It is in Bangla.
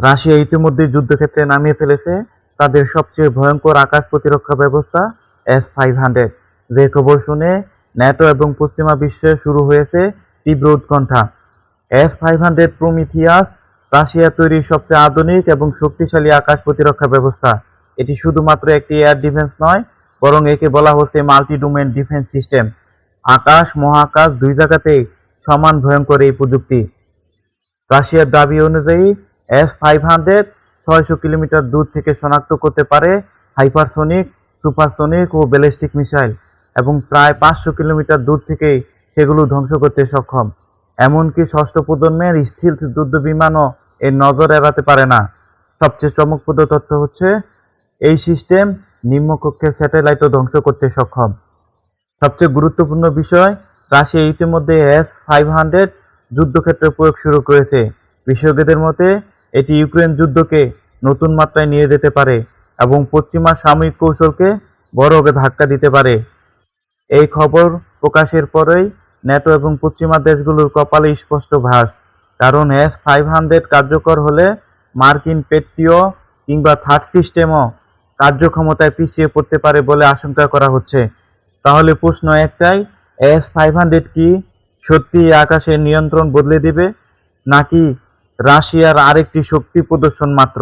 রাশিয়া ইতিমধ্যে যুদ্ধক্ষেত্রে নামিয়ে ফেলেছে। তাদের সবচেয়ে ভয়ঙ্কর আকাশ প্রতিরক্ষা ব্যবস্থা এস ফাইভ হান্ড্রেড যে খবর শুনে ন্যাটো এবং পশ্চিমা বিশ্বে শুরু হয়েছে তীব্র উৎকণ্ঠা। S five hundred Prometheus Russia তৈরি সবচেয়ে আধুনিক এবং শক্তিশালী আকাশ প্রতিরক্ষা ব্যবস্থা। এটি শুধুমাত্র একটি এয়ার ডিফেন্স নয়, বরং একে বলা হচ্ছে মাল্টি ডোমেন ডিফেন্স সিস্টেম আকাশ, মহাকাশ দুই জায়গাতেই সমান ভয়ঙ্কর এই প্রযুক্তি। রাশিয়ার দাবি অনুযায়ী এস ফাইভ হান্ড্রেড ছয়শো কিলোমিটার দূর থেকে শনাক্ত করতে পারে হাইপারসোনিক সুপারসোনিক ও ব্যালিস্টিক মিসাইল এবং প্রায় পাঁচশো কিলোমিটার দূর থেকেই সেগুলো ধ্বংস করতে সক্ষম। এমনকি ষষ্ঠ প্রজন্মের স্থির যুদ্ধ বিমানও এর নজর এড়াতে পারে না। সবচেয়ে চমকপ্রদ তথ্য হচ্ছে, এই সিস্টেম নিম্নকক্ষের স্যাটেলাইটও ধ্বংস করতে সক্ষম। সবচেয়ে গুরুত্বপূর্ণ বিষয়, রাশিয়া ইতিমধ্যে এস ফাইভ হান্ড্রেড যুদ্ধক্ষেত্রে প্রয়োগ শুরু করেছে। বিশেষজ্ঞদের মতে এটি ইউক্রেন যুদ্ধকে নতুন মাত্রায় নিয়ে যেতে পারে এবং পশ্চিমা সামরিক কৌশলকে বড় ধাক্কা দিতে পারে। এই খবর প্রকাশের পরেই ন্যাটো এবং পশ্চিমা দেশগুলোর কপালে স্পষ্ট ভাস কারণ এস ফাইভ হান্ড্রেড কার্যকর হলে মার্কিন পেট্রিও কিংবা থার্ড সিস্টেমও কার্যক্ষমতায় পিছিয়ে পড়তে পারে বলে আশঙ্কা করা হচ্ছে। তাহলে প্রশ্ন একটাই, এস ফাইভ হান্ড্রেড কি সত্যি আকাশের নিয়ন্ত্রণ বদলে দিবে, নাকি রাশিয়ার আরেকটি শক্তি প্রদর্শন মাত্র।